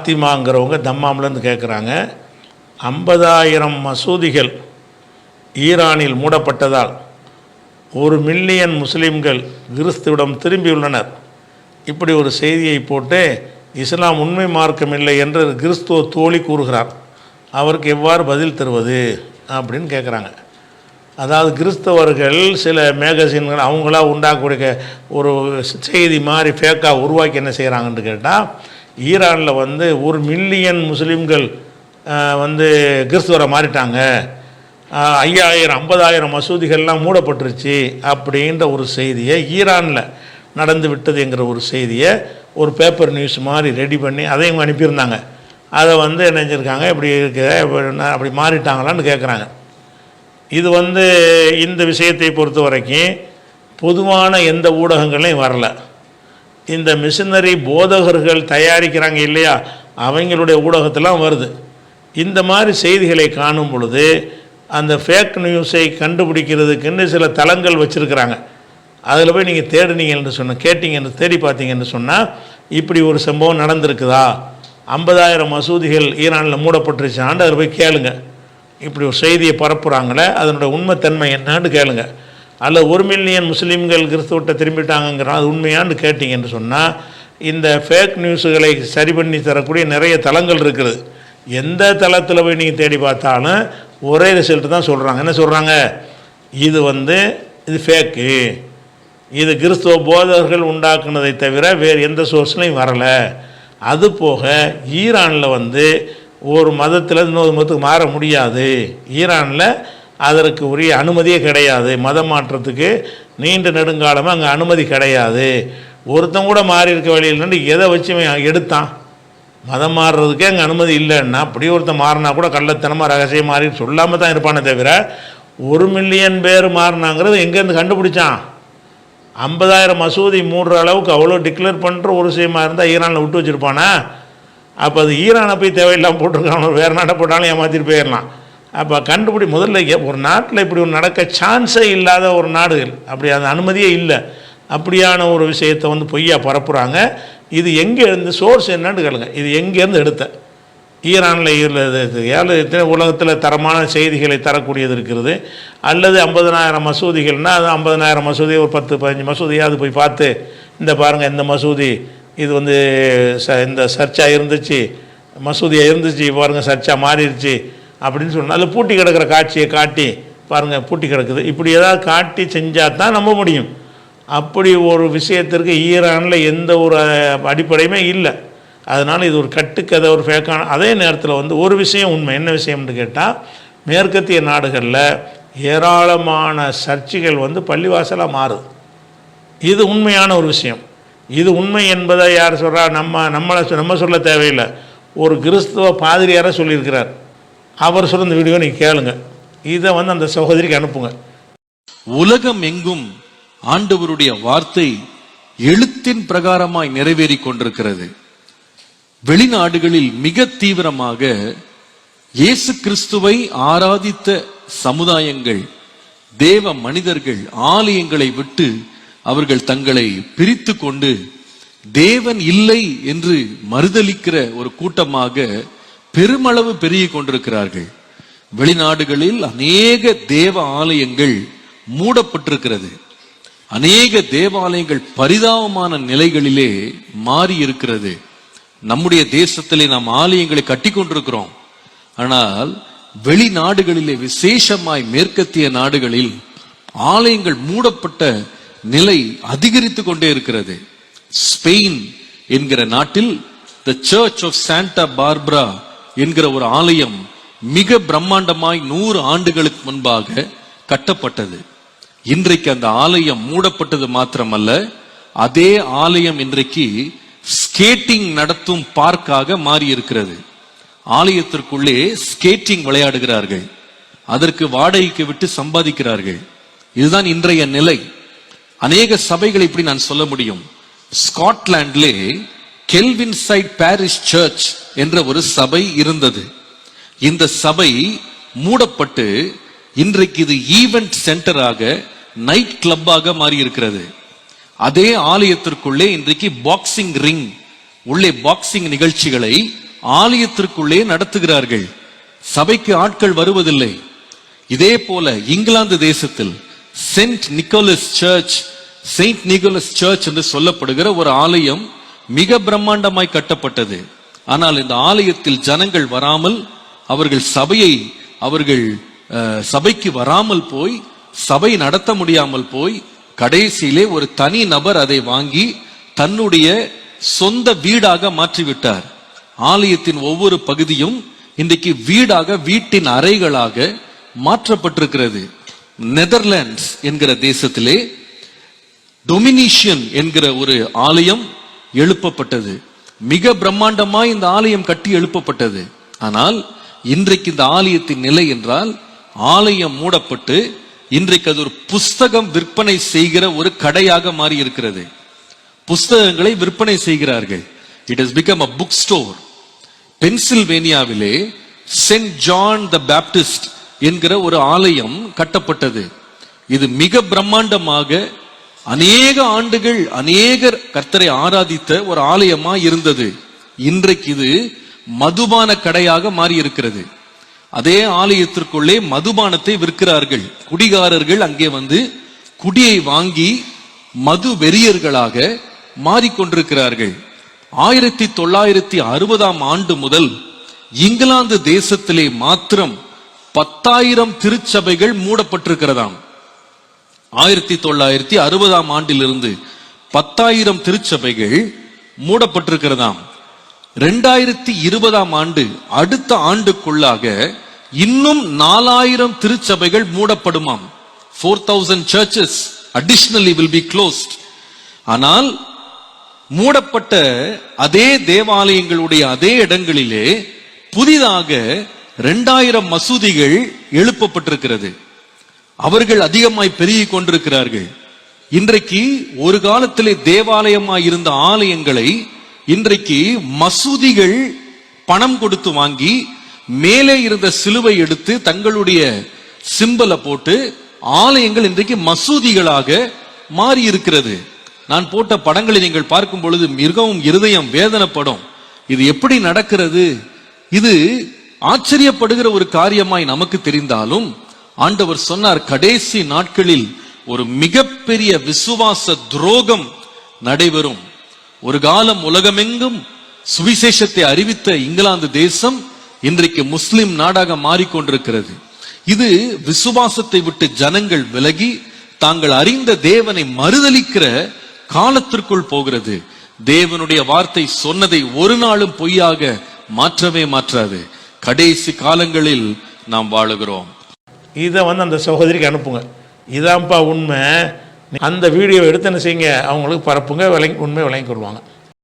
ஃபாத்திமாங்கிறவங்க தம்மாம்லேருந்து கேட்குறாங்க ஐம்பதாயிரம் மசூதிகள் ஈரானில் மூடப்பட்டதால் ஒரு மில்லியன் முஸ்லீம்கள் கிறிஸ்துவிடம் திரும்பியுள்ளனர் இப்படி ஒரு செய்தியை போட்டு இஸ்லாம் உண்மை மார்க்கம் இல்லை என்று கிறிஸ்துவ தோழி கூறுகிறார். அவருக்கு எவ்வாறு பதில் தருவது அப்படின்னு கேட்குறாங்க அதாவது கிறிஸ்தவர்கள் சில மேகசின்கள் அவங்களா உண்டாக்கக்கூடிய ஒரு செய்தி மாதிரி ஃபேக்காக உருவாக்கி என்ன செய்கிறாங்கன்னு கேட்டால் ஈரானில் வந்து ஒரு மில்லியன் முஸ்லீம்கள் வந்து கிறிஸ்துவரை மாறிட்டாங்க. ஐயாயிரம் ஐம்பதாயிரம் மசூதிகள்லாம் மூடப்பட்டுருச்சு அப்படின்ற ஒரு செய்தியை ஈரானில் நடந்து விட்டதுங்கிற ஒரு செய்தியை ஒரு பேப்பர் நியூஸ் மாதிரி ரெடி பண்ணி அதையும் அனுப்பியிருந்தாங்க. அதை வந்து என்ன செஞ்சுருக்காங்க? இப்படி இருக்க அப்படி மாறிட்டாங்களான்னு கேட்குறாங்க இது வந்து இந்த விஷயத்தை பொறுத்த வரைக்கும் பொதுவான எந்த ஊடகங்களையும் வரல. இந்த மிஷினரி போதகர்கள் தயாரிக்கிறாங்க இல்லையா? அவங்களுடைய ஊடகத்தெல்லாம் வருது. இந்த மாதிரி செய்திகளை காணும் பொழுது அந்த ஃபேக் நியூஸை கண்டுபிடிக்கிறதுக்குன்னு சில தளங்கள் வச்சுருக்கிறாங்க. அதில் போய் நீங்கள் தேடினீங்கன்னு சொன்ன கேட்டிங்கன்னு தேடி பார்த்தீங்கன்னு சொன்னால் இப்படி ஒரு சம்பவம் நடந்திருக்குதா? ஐம்பதாயிரம் மசூதிகள் ஈரானில் மூடப்பட்டுருச்சான்னு அதில் போய் கேளுங்க. இப்படி ஒரு செய்தியை பரப்புகிறாங்களே அதனுடைய உண்மைத்தன்மை என்னன்னு கேளுங்கள் அதில் ஒரு மில்லியன் முஸ்லீம்கள் கிறிஸ்துவத்தை திரும்பிட்டாங்கங்கிறான். அது உண்மையான்னு கேட்டிங்கன்னு சொன்னால் இந்த ஃபேக் நியூஸுகளை சரி பண்ணி தரக்கூடிய நிறைய தளங்கள் இருக்குது. எந்த தளத்தில் போய் நீங்கள் தேடி பார்த்தாலும் ஒரே ரிசல்ட் தான் சொல்கிறாங்க என்ன சொல்கிறாங்க இது வந்து இது ஃபேக்கு இது கிறிஸ்துவ போதகர்கள் உண்டாக்குனதை தவிர வேறு எந்த சோர்ஸ்லையும் வரலை. அது போக ஈரானில் வந்து ஒரு மதத்தில் இன்னொரு மதத்துக்கு மாற முடியாது. ஈரானில் அதற்கு உரிய அனுமதியே கிடையாது. மதம் மாற்றத்துக்கு நீண்ட நெடுங்காலமாக அங்கே அனுமதி கிடையாது. ஒருத்தன் கூட மாறி இருக்க வழியில் எதை வச்சு எடுத்தான்? மதம் மாறுறதுக்கே அங்கே அனுமதி இல்லைன்னா அப்படி ஒருத்தன் மாறினா கூட கள்ளத்தனமாக ரகசியம் மாறி சொல்லாமல் தான் இருப்பானே தவிர ஒரு மில்லியன் பேர் மாறினாங்கிறது எங்கேருந்து கண்டுபிடிச்சான்? ஐம்பதாயிரம் மசூதி மூடுற அளவுக்கு அவ்வளோ டிக்ளேர் பண்ணுற ஒரு விஷயமா இருந்தால் ஈரானில் விட்டு வச்சுருப்பானா? அப்போ அது ஈரானை போய் தேவையில்லாமல் போட்டிருக்காங்க வேறு நாட்டை போட்டாலும் ஏமாற்றிட்டு போயிடலாம். அப்போ கண்டுபிடி முதல்ல ஒரு நாட்டில் இப்படி ஒரு நடக்க சான்ஸே இல்லாத ஒரு நாடுகள். அப்படி அந்த அனுமதியே இல்லை. அப்படியான ஒரு விஷயத்தை வந்து பொய்யா பரப்புகிறாங்க இது எங்கேருந்து சோர்ஸ் என்னன்னு கேளுங்க. இது எங்கேருந்து எடுத்த? ஈரானில் ஏழு உலகத்தில் தரமான செய்திகளை தரக்கூடியது இருக்கிறது. அல்லது ஐம்பதனாயிரம் மசூதிகள்னால் அது ஐம்பதனாயிரம் மசூதி ஒரு பத்து பதினஞ்சு மசூதியாவது போய் பார்த்து இந்த பாருங்கள் இந்த மசூதி இது வந்து ச இந்த சர்ச்சாக இருந்துச்சு மசூதியாக இருந்துச்சு பாருங்கள் சர்ச்சாக மாறிடுச்சு. அப்படின்னு சொன்னால் அதில் பூட்டி கிடக்கிற காட்சியை காட்டி பாருங்கள் பூட்டி கிடக்குது. இப்படி ஏதாவது காட்டி செஞ்சால் தான் நம்ப முடியும். அப்படி ஒரு விஷயத்திற்கு ஈரானில் எந்த ஒரு அடிப்படையுமே இல்லை. அதனால் இது ஒரு கட்டுக்கதை ஒரு ஃபேக்கான அதே நேரத்தில் வந்து ஒரு விஷயம் உண்மை. என்ன விஷயம்னு கேட்டால் மேற்கத்திய நாடுகளில் ஏராளமான சர்ச்சைகள் வந்து பள்ளிவாசலாக மாறுது. இது உண்மையான ஒரு விஷயம். இது உண்மை என்பதை யார் சொல்கிறா நம்ம நம்மளை சொ- நம்ம சொல்ல தேவையில்லை. ஒரு கிறிஸ்துவ பாதிரியாரை சொல்லியிருக்கிறார். அவர் சொல்ல இந்த வீடியோ நீங்கள் கேளுங்க. இதை வந்து அந்த சகோதரிக்கு அனுப்புங்க. உலகம் எங்கும் ஆண்டவருடைய வார்த்தை எழுத்தின் பிரகாரமாய் நிறைவேறிக் கொண்டிருக்கிறது. வெளிநாடுகளில் மிக தீவிரமாக இயேசு கிறிஸ்துவை ஆராதித்த சமுதாயங்கள் தேவ மனிதர்கள் ஆலயங்களை விட்டு அவர்கள் தங்களை பிரித்து கொண்டு தேவன் இல்லை என்று மறுதளிக்கிற ஒரு கூட்டமாக பெருமளவு பெருகி கொண்டிருக்கிறார்கள். வெளிநாடுகளில் அநேக தேவ ஆலயங்கள் மூடப்பட்டிருக்கிறது. அநேக தேவாலயங்கள் பரிதாபமான நிலைகளிலே மாறி இருக்கிறது. நம்முடைய தேசத்திலே நாம் ஆலயங்களை கட்டி கொண்டிருக்கிறோம். ஆனால் வெளிநாடுகளிலே விசேஷமாய் மேற்கத்திய நாடுகளில் ஆலயங்கள் மூடப்பட்ட நிலை அதிகரித்து கொண்டே இருக்கிறது. ஸ்பெயின் என்கிற நாட்டில் the church of Santa Barbara என்கிற ஒரு ஆலயம் மிக பிரம்மாண்டமாய் நூறு ஆண்டுகளுக்கு முன்பாக கட்டப்பட்டது. இன்றைக்கு அந்த ஆலயம் மூடப்பட்டது மாத்திரமல்ல அதே ஆலயம் இன்றைக்கு ஸ்கேட்டிங் நடத்தும் பார்க்காக மாறி இருக்கிறது ஆலயத்திற்குள்ளே ஸ்கேட்டிங் விளையாடுகிறார்கள். அதற்கு வாடகைக்கு விட்டு சம்பாதிக்கிறார்கள். இதுதான் இன்றைய நிலை. அநேக சபைகளை இப்படி நான் சொல்ல முடியும். ஸ்காட்லாண்டிலே கெல்வின் சைட் பாரிஸ் சர்ச் என்ற ஒரு சபை இருந்தது. இந்த சபை மூடப்பட்டு இன்றைக்கு இது ஈவெண்ட் சென்டராக நைட் கிளப்பாக மாறி இருக்கிறது அதே ஆலயத்திற்குள்ளே இன்றைக்கு பாக்ஸிங் ரிங் உள்ளே பாக்ஸிங் நிகழ்ச்சிகளை ஆலயத்திற்குள்ளே நடத்துகிறார்கள். சபைக்கு ஆட்கள் வருவதில்லை. இதே போல இங்கிலாந்து தேசத்தில் saint Nicholas church saint Nicholas church என்று சொல்லப்படுகிற ஒரு ஆலயம் மிக பிரம்மாண்டமாய் கட்டப்பட்டது. ஆனால் இந்த ஆலயத்தில் ஜனங்கள் வராமல் அவர்கள் சபையை அவர்கள் சபைக்கு வராமல் போய் சபை நடத்த முடியாமல் போய் கடைசியிலே ஒரு தனி நபர் அதை வாங்கி தன்னுடைய சொந்த வீடாக மாற்றிவிட்டார். ஆலயத்தின் ஒவ்வொரு பகுதியும் இன்றைக்கு வீடாக வீட்டின் அறைகளாக மாற்றப்பட்டிருக்கிறது. நெதர்லாண்ட்ஸ் என்கிற தேசத்திலே டொமினிஷியன் என்கிற ஒரு ஆலயம் எழுப்பப்பட்டது. மிக பிரம்மாண்டமாய் இந்த ஆலயம் கட்டி எழுப்பப்பட்டது. ஆனால் இன்றைக்கு இந்த ஆலயத்தின் நிலை என்றால் ஆலயம் மூடப்பட்டு இன்றைக்கு அது ஒரு புஸ்தகம் விற்பனை செய்கிற ஒரு கடையாக மாறி இருக்கிறது புஸ்தகங்களை விற்பனை செய்கிறார்கள். It is become a book store பென்சில்வேனியாவிலே saint John the Baptist என்கிற ஒரு ஆலயம் கட்டப்பட்டது. இது மிக பிரம்மாண்டமாக அநேக ஆண்டுகள் அநேகர் கர்த்தரை ஆராதித்த ஒரு ஆலயமா இருந்தது. இன்றைக்கு இது மதுபான கடையாக மாறி இருக்கிறது அதே ஆலயத்திற்குள்ளே மதுபானத்தை விற்கிறார்கள். குடிகாரர்கள் அங்கே வந்து குடியை வாங்கி மது வெறியர்களாக மாறிக்கொண்டிருக்கிறார்கள். ஆயிரத்தி தொள்ளாயிரத்தி அறுபதாம் ஆண்டு முதல் இங்கிலாந்து தேசத்திலே மாத்திரம் பத்தாயிரம் திருச்சபைகள் மூடப்பட்டிருக்கிறதாம். ஆயிரத்தி தொள்ளாயிரத்தி அறுபதாம் ஆண்டிலிருந்து பத்தாயிரம் திருச்சபைகள் மூடப்பட்டிருக்கிறதாம். ரெண்டாயிரத்தி இருபதாம் ஆண்டு அடுத்த ஆண்டுக்குள்ளாக இன்னும் நாலாயிரம் திருச்சபைகள் மூடப்படுமாம். Four thousand churches additionally will be closed ஆனால் மூடப்பட்ட அதே தேவாலயங்களுடைய அதே இடங்களிலே புதிதாக ரெண்டாயிரம் மசூதிகள் எழுப்பப்பட்டிருக்கிறது. அவர்கள் அதிகமாய் பெருகி கொண்டிருக்கிறார்கள். இன்றைக்கு ஒரு காலத்திலே தேவாலயமாய் இருந்த ஆலயங்களை இன்றைக்கு மசூதிகள் பணம் கொடுத்து வாங்கி மேலே இருந்த சிலுவை எடுத்து தங்களுடைய சிம்பலை போட்டு ஆலயங்கள் இன்றைக்கு மசூதிகளாக மாறி இருக்கிறது நான் போட்ட படங்களை நீங்கள் பார்க்கும் பொழுது மிகவும் இருதயம் வேதனைப்படும். இது எப்படி நடக்கிறது? இது ஆச்சரியப்படுகிற ஒரு காரியமாய் நமக்கு தெரிந்தாலும் ஆண்டவர் சொன்னார் கடைசி நாட்களில் ஒரு மிகப்பெரிய விசுவாச துரோகம் நடைபெறும். ஒரு காலம் உலகமெங்கும் சுவிசேஷத்தை அறிவித்த இங்கிலாந்து தேசம் இன்றைக்கு முஸ்லிம் நாடாக மாறிக்கொண்டிருக்கிறது. இது விசுவாசத்தை விட்டு ஜனங்கள் விலகி தாங்கள் அறிந்த தேவனை மறுதலிக்கிற காலத்திற்குள் போகிறது. தேவனுடைய வார்த்தை சொன்னதை ஒரு நாளும் பொய்யாக மாற்றவே மாற்றாது. கடைசி காலங்களில் நாம் வாழுகிறோம். இதை வந்து அந்த சகோதரிக்கு அனுப்புங்க. இதான்ப்பா உண்மை. அந்த வீடியோ எடுத்து என்ன செய்யுங்க? அவங்களுக்கு பரப்புங்க விளங்கி உண்மை விளங்கி கொள்வாங்க.